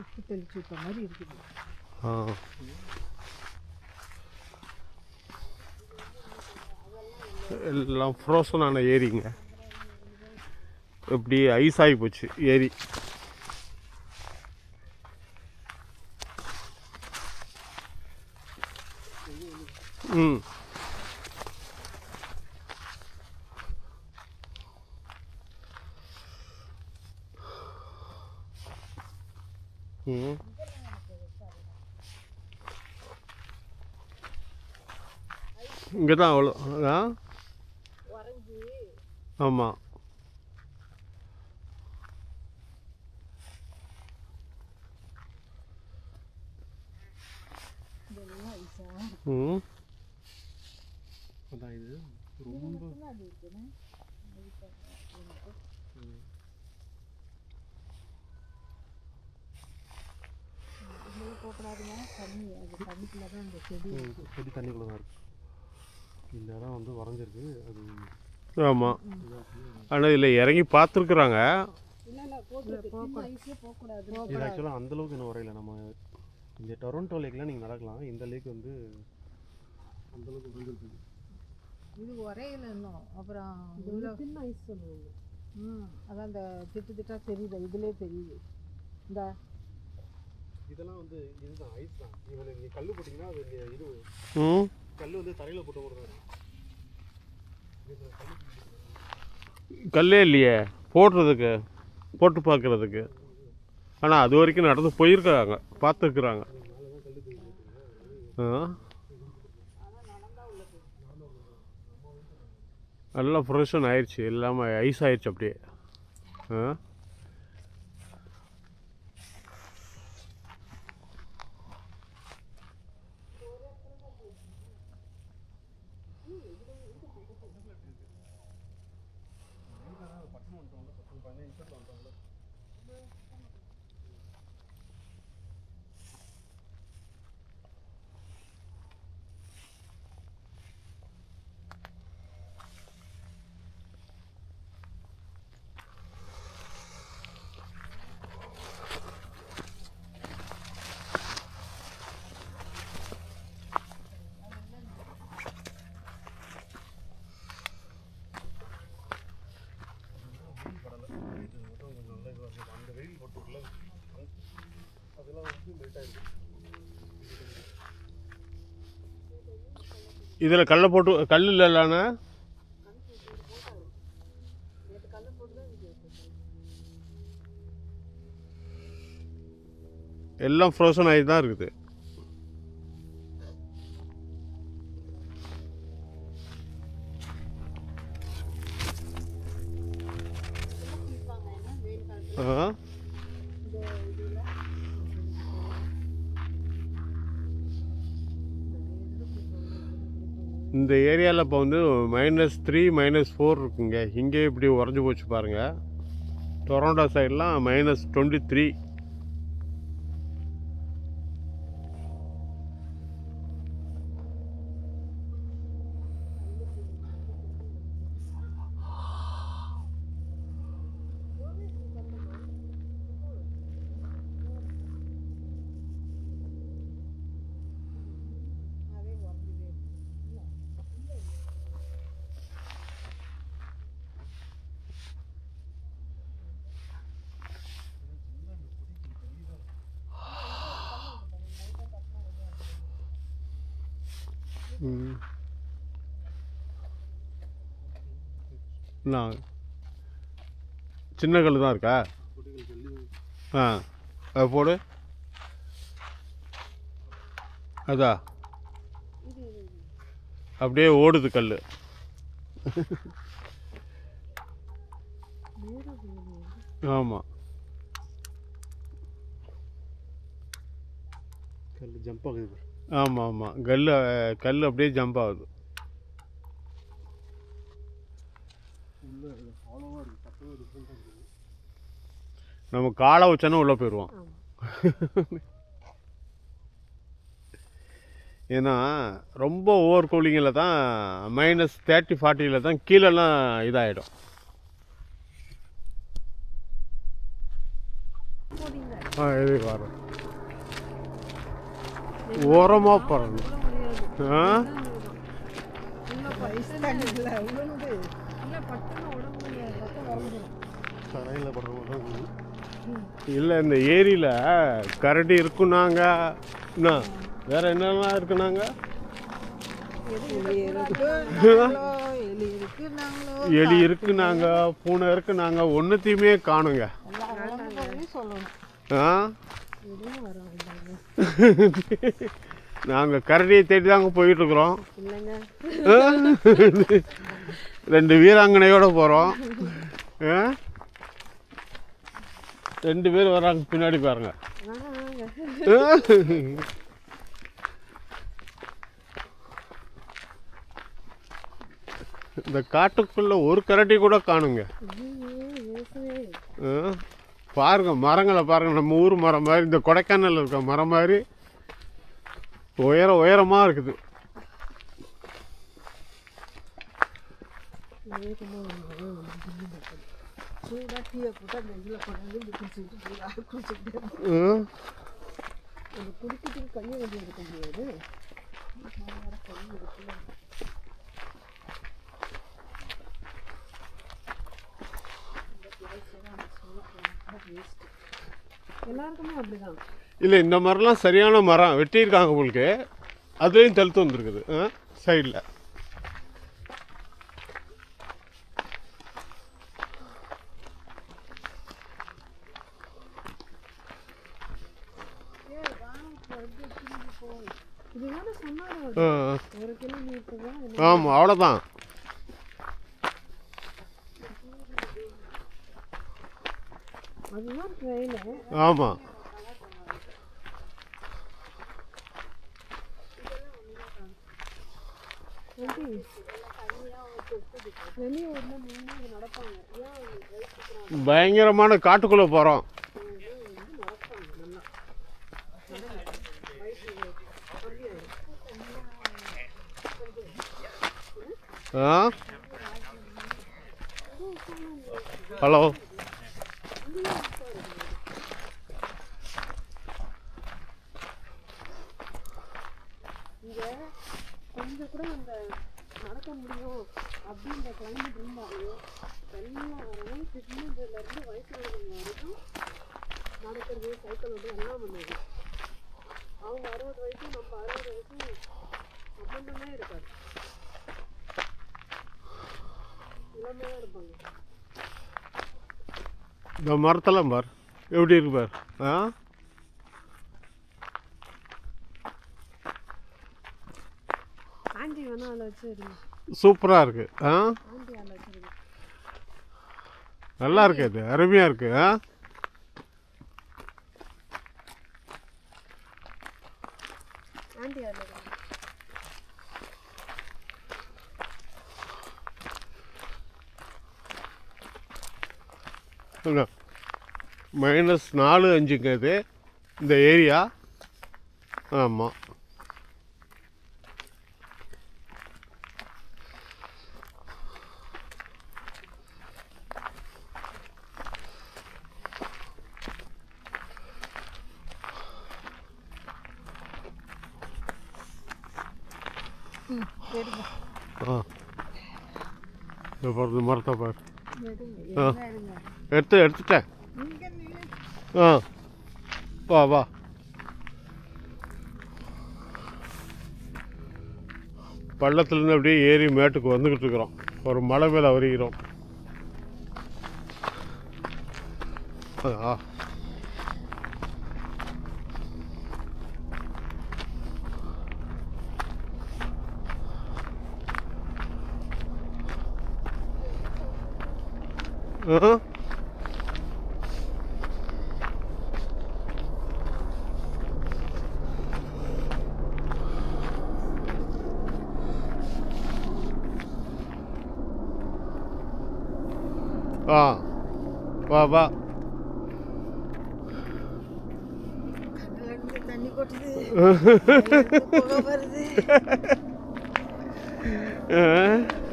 உப்பு தெளிச்சு விட்ட மாதிரி இருக்குது. எல்லாம் ஃப்ரோசனான ஏரிங்க. இப்படி ஐஸ் ஆகி போச்சு ஏரி ம் ம் இங்கே தான் அவ்வளோ ஆ ஆமாம் ம். அதான் இது. ரொம்ப அது இருக்குன்னு இதில் போகக்கூடாதுங்க தண்ணி அது தண்ணிக்குள்ளே தான் இந்த செடி தண்ணிக்குள்ள தான் இருக்கு. இந்த இடம் வந்து வரைஞ்சிருக்கு. அது ஆமாம் ஆனால் இதில் இறங்கி பார்த்துருக்குறாங்க. இது ஆக்சுவலாக அந்த அளவுக்கு இன்னும் வரையில. நம்ம இந்த டொரண்டோ லேக்ல நீங்கள் நடக்கலாம். இந்த லேக் வந்து அந்த அளவுக்கு வரைஞ்சிருக்கு. இது உரையில இன்னும். அப்புறம் சின்ன ஐஸ் சொல்லுவாங்க. ம் அதான் இந்த திட்டு திட்டா தெரியுது. இதுலேயே தெரியுது. இந்த இதெல்லாம் வந்து இதுதான் ஐஸ் தான். இவன் நீங்கள் கல் போட்டிங்கன்னா அது இது ம். கல் வந்து தரையில் போட்ட. இதுல கல்லு இல்லையே. போடுறதுக்கு போட்டு பார்க்குறதுக்கு. ஆனால் அது வரைக்கும் நடந்து போயிருக்காங்க. பார்த்துருக்குறாங்க. எல்லாம் ஃப்ரெஷன் ஆயிடுச்சு எல்லாமே ஐஸ் ஆயிடுச்சு அப்படியே. ஆ. Banyak 了 இதில் கல்லை போட்டு கல் இல்லைல்லண்ணா எல்லாம் ஃப்ரோசன் ஆகி தான் இருக்குது. ஆ இந்த ஏரியாவில் இப்போ வந்து மைனஸ் த்ரீ மைனஸ் ஃபோர் இருக்குங்க. இங்கே இப்படி உறைஞ்சி போச்சு பாருங்கள் டொரண்டோ சைட்லாம் மைனஸ் டுவெண்ட்டி த்ரீ அதே உறைஞ்சிதே நான் சின்ன கல் தான் இருக்கா? ஆ. அது போடு. அதா. அப்படியே ஓடுது கல் ஆமாம் கல் ஜம்ப் ஆகுது. ஆமாம். ஆமாம் கல் கல் அப்படியே ஜம்ப் ஆகுது. நம்ம காலை வச்சோன்னா உள்ளே போயிடுவோம் ஏன்னா ரொம்ப ஓவர் கூலிங்கில் தான் மைனஸ் தேர்ட்டி ஃபார்ட்டியில் தான் கீழெல்லாம் இதாகிடும் ஆ இது வரும் ஓரமாக போகிறணும் ஆ? இல்லை இந்த ஏரியில் கரடி இருக்குனாங்க. என்ன? வேற என்னெல்லாம் இருக்குனாங்க? எலி இருக்குனாங்க பூனை இருக்குனாங்க ஒன்றுத்தையுமே காணுங்க. ஆ? நாங்கள் கரடியை தேடி தாங்க போயிட்டுருக்குறோம். ரெண்டு வீராங்கனையோட போகிறோம் ரெண்டு பேர் வராங்க பின்னாடி பாருங்க. இந்த காட்டுக்குள்ள ஒரு கரடி கூட காணுங்க. ஆ, பாருங்க மரங்களை பாருங்க நம்ம ஊர் மரம் மாதிரி இந்த கொடைக்கானல் இருக்க மரம் மாதிரி உயர உயரமாக இருக்குது. சூடாக இதில் கொண்டாந்து ஆ, அந்த குடிக்கிறதுக்கு கையை வந்து எடுக்க முடியாது எல்லாருக்குமே அப்படிதான். இல்லை இந்த மரம்லாம் சரியான மரம். வெட்டியிருக்காங்க உங்களுக்கு அதுலேயும் தெளுத்து வந்திருக்குது. சைடில். ஆமாம் அவ்வளோதான் அதுதான் ட்ரெயின் ஆமாம் பயங்கரமான காட்டுக்குள்ளே போகிறோம் ஆ? ஹலோ. இங்க கொஞ்சம் கூட அந்த நடக்க முடியும் அப்படின்ற கிளைமேட் இருந்தாலும் எல்லாரும் சிட்னில இருந்து வயசானவங்க வரைக்கும் நடக்கிறது சைக்கிள் வந்து எல்லாம் பண்ணுவாங்க அவங்க அறுபது வயசு நம்ம அறுபது வயசு சம்பந்தமே இருக்காது. இளமையாக இருப்பாங்க. இந்த மரத்தெல்லாம் பார். எப்படி இருக்கு பார்? ஆ? சூப்பராக இருக்கு. ஆ? நல்லா இருக்கு அது. அருமையாக இருக்கு. ஆ? ஆண்டி மைனஸ் நாலு அஞ்சுங்க இது. இந்த ஏரியா ஆமாம் ஆ. இந்த மரத்தை பாரு. ஆ. எடுத்து எடுத்துட்டேன் ஆ வா வா பள்ளத்துலேருந்து அப்படியே ஏறி மேட்டுக்கு வந்துக்கிட்டு இருக்கிறோம் ஒரு மலை மேலே வருகிறோம் ஆ ஆ ஆ வா வா கண்ணுல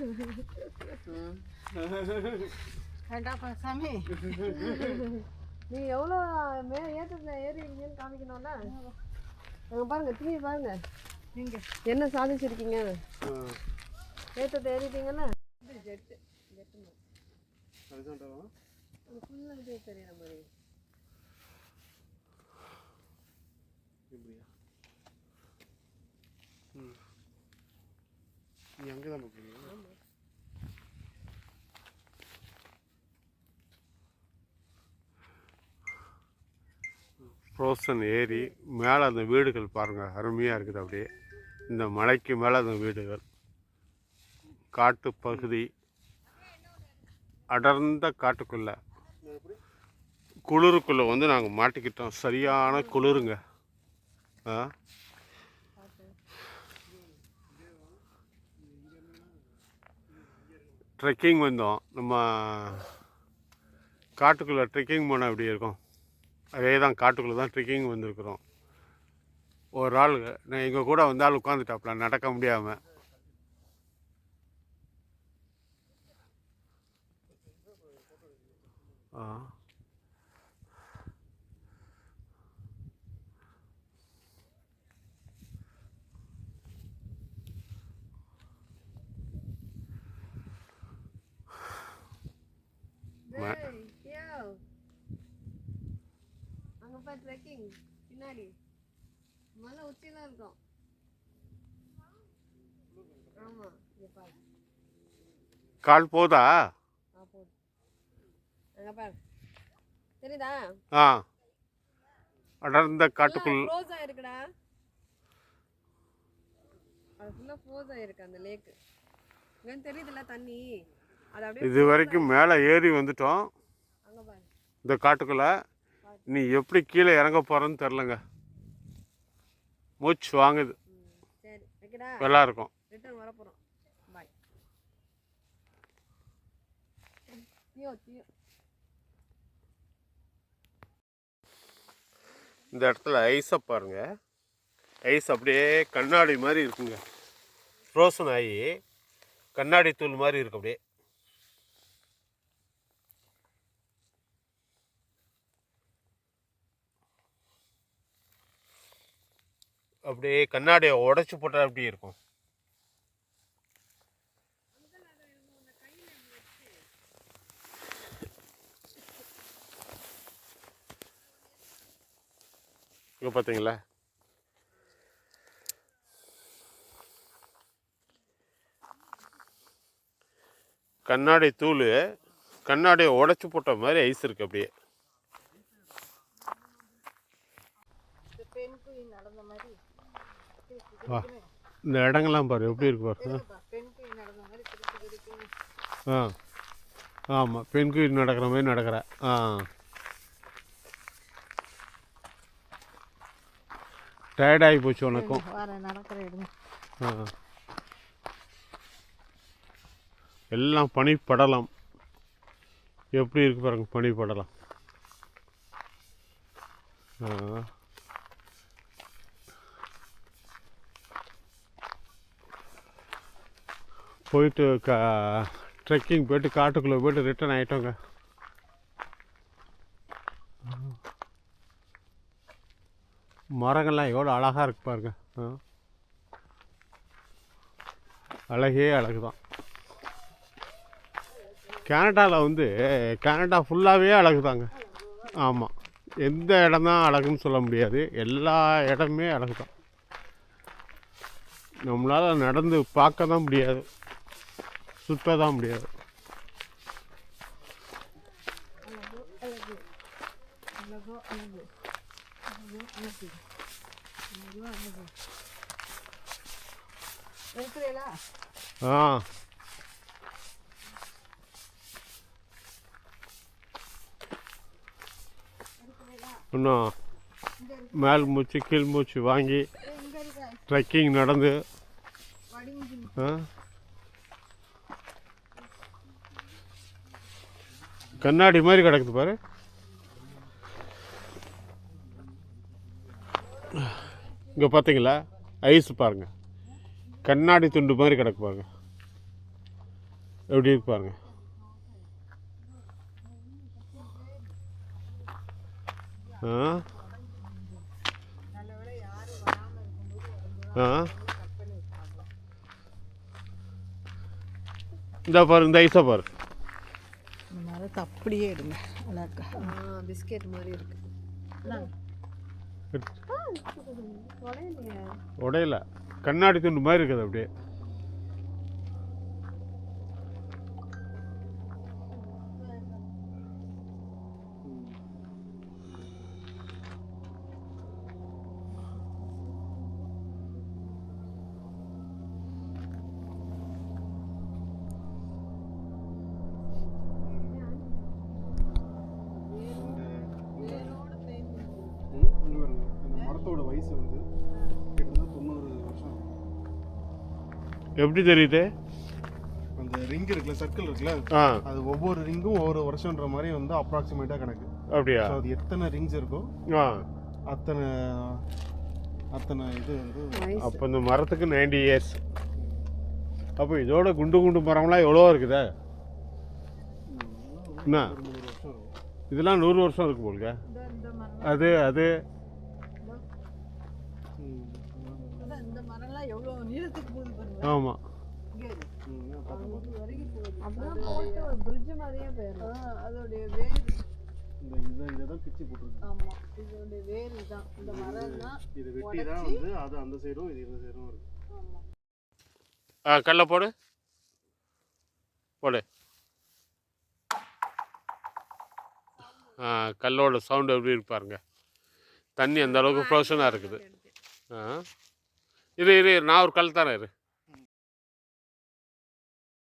வேண்டாப்பா சாமி. நீ எவ்வளோ மே ஏற்றத்தில் ஏறிருக்கீங்கன்னு காமிக்கணும்ல? அங்கே பாருங்க திரும்பி பாருங்க. நீங்கள் என்ன சாதிச்சிருக்கீங்க? ஏற்றத்தை ஏறிட்டீங்கல்ல? ஜெட்டு ஜெட்டு அது ஃபுல்லாக இது தெரியுற மாதிரி. இப்படியா? ம். நீ அங்கே தான் போகிறீங்க ஃப்ரோசன் ஏரி மேலே அந்த வீடுகள் பாருங்கள் அருமையாக இருக்குது அப்படியே. இந்த மலைக்கு மேலே அந்த வீடுகள். காட்டு பகுதி. அடர்ந்த காட்டுக்குள்ளே. குளிருக்குள்ளே வந்து நாங்கள் மாட்டிக்கிட்டோம். சரியான குளிருங்க. ஆ? ட்ரெக்கிங் வந்தோம். நம்ம காட்டுக்குள்ளே ட்ரெக்கிங் போனால் எப்படி இருக்கும்? அதே தான் காட்டுக்குள்ளே தான் ட்ரெக்கிங் வந்திருக்கிறோம். ஒரு ஆள் நான் எங்கள் கூட வந்த ஆள் நடக்க முடியாமல் ஆ. போய் ட்ரெக்கிங் பின்னாடி. மலை உச்சியில் இருக்கும். ஆமாம் கால் போதா? ஆ போடு அங்கே பாரு. தெரியுதா? ஆ. அடர்ந்த காட்டுக்குள். க்ளோஸ் ஆயிருக்குடா. அது ஃபுல்லாக க்ளோஸ் ஆயிருக்கு அந்த லேக்கு இங்கே தெரியுதுல்ல தண்ணி. அது அப்படியே இது வரைக்கும் மேலே ஏறி வந்துட்டோம். அங்கே பாரு. இந்த காட்டுக்குள்ளே. நீ எப்படி கீழே இறங்க போகிறேன்னு தெரிலங்க மூச்சு வாங்குது. நல்லா இருக்கும் இந்த இடத்துல ஐஸை பாருங்க. ஐஸ் அப்படியே கண்ணாடி மாதிரி இருக்குங்க. ஃப்ரோசன் ஆகி கண்ணாடி தூள் மாதிரி இருக்கு அப்படியே. அப்படியே கண்ணாடியை உடச்சி போட்டால் எப்படி இருக்கும்? இங்கே பார்த்தீங்களா கண்ணாடி தூள் கண்ணாடியை உடச்சி போட்ட மாதிரி ஐஸ் இருக்கு அப்படியே இந்த பெண் குயின் நடந்த மாதிரி வா. இந்த இடங்கள்லாம் பாரு எப்படி இருக்கு பாரு. ஆ. ஆமாம் பெண் குயில் நடக்கிற மாதிரி நடக்கிற. ஆ. டயர்டாகி போச்சு உனக்கும். ஆ. எல்லாம் பனி படலாம் எப்படி இருக்கு பாருங்க பனி படலாம் ஆ. போயிட்டு கா ட்ரெக்கிங் போயிட்டு காட்டுக்குள்ளே போயிட்டு ரிட்டர்ன் ஆகிட்டோங்க மரங்கள்லாம் எவ்வளோ அழகாக இருக்கு பாருங்க. அழகே அழகு தான் கனடாவில் வந்து கனடா ஃபுல்லாகவே அழகு தாங்க ஆமாம் எந்த இடம் தான் அழகுன்னு சொல்ல முடியாது. எல்லா இடமுமே அழகு தான் நம்மளால் நடந்து பார்க்க தான் முடியாது. சுத்த தான் முடியாது. ஆ. இன்னும் மேல் மூச்சு கீழ் மூச்சு வாங்கி ட்ரெக்கிங் நடந்து ஆ. கண்ணாடி மாதிரி கிடக்குது பாரு. இங்கே பார்த்தீங்களா ஐஸ் பாருங்க. கண்ணாடி துண்டு மாதிரி கிடக்கு பாருங்க. எப்படி இருக்கு பாருங்க. ஆ? ஆ? இந்த பாரு இந்த ஐஸை பாரு. இந்த மரத்தை அப்படியே எடுங்க. அழகா. பிஸ்கெட் மாதிரி இருக்கு. உடையல. கண்ணாடி துண்டு மாதிரி இருக்குது அப்படியே ம், இங்க பாருங்க இந்த மரத்தோட வயசு வந்து கிட்டத்தட்ட தொண்ணூறு வருஷம் எப்படி தெரியுது? அந்த ரிங் இருக்குல்ல சர்க்கிள் இருக்குல்ல ஆ. அது ஒவ்வொரு ரிங்கும் ஒவ்வொரு வருஷம்ன்ற மாதிரி வந்து அப்ராக்சிமேட்டாக கணக்கு. அப்படியா? அது எத்தனை ரிங்ஸ் இருக்கோ ஆ. அத்தனை அத்தனை இது வந்து அப்போ இந்த மரத்துக்கு நைன்டி இயர்ஸ் அப்போ இதோட குண்டு குண்டு மரம்லாம் எவ்வளோ இருக்குதே? என்ன? ஒரு முந்நூறு வருஷம் இருக்கும். இதெல்லாம் நூறு வருஷம் இருக்கு போலுங்க அது அது ஆமாம் அதோடைய வேர் இந்த இதை இதை தான் பிச்சு போட்டுருக்கு ஆமா. இதோடைய வேர் தான் இந்த மரம் தான் இது வெட்டி தான் வந்து அது அந்த சைடும் இது இந்த சைடும் இருக்கு ஆமா ஆ கல்லை போடு. போடு. ஆ கல்லோட சவுண்டு எப்படி இருக்கு பாருங்க. தண்ணி அந்த அளவுக்கு ஃப்ரோஷனாக இருக்குது. ஆ. இரு இரு இரு, நான் ஒரு கல் தரேன் இரு.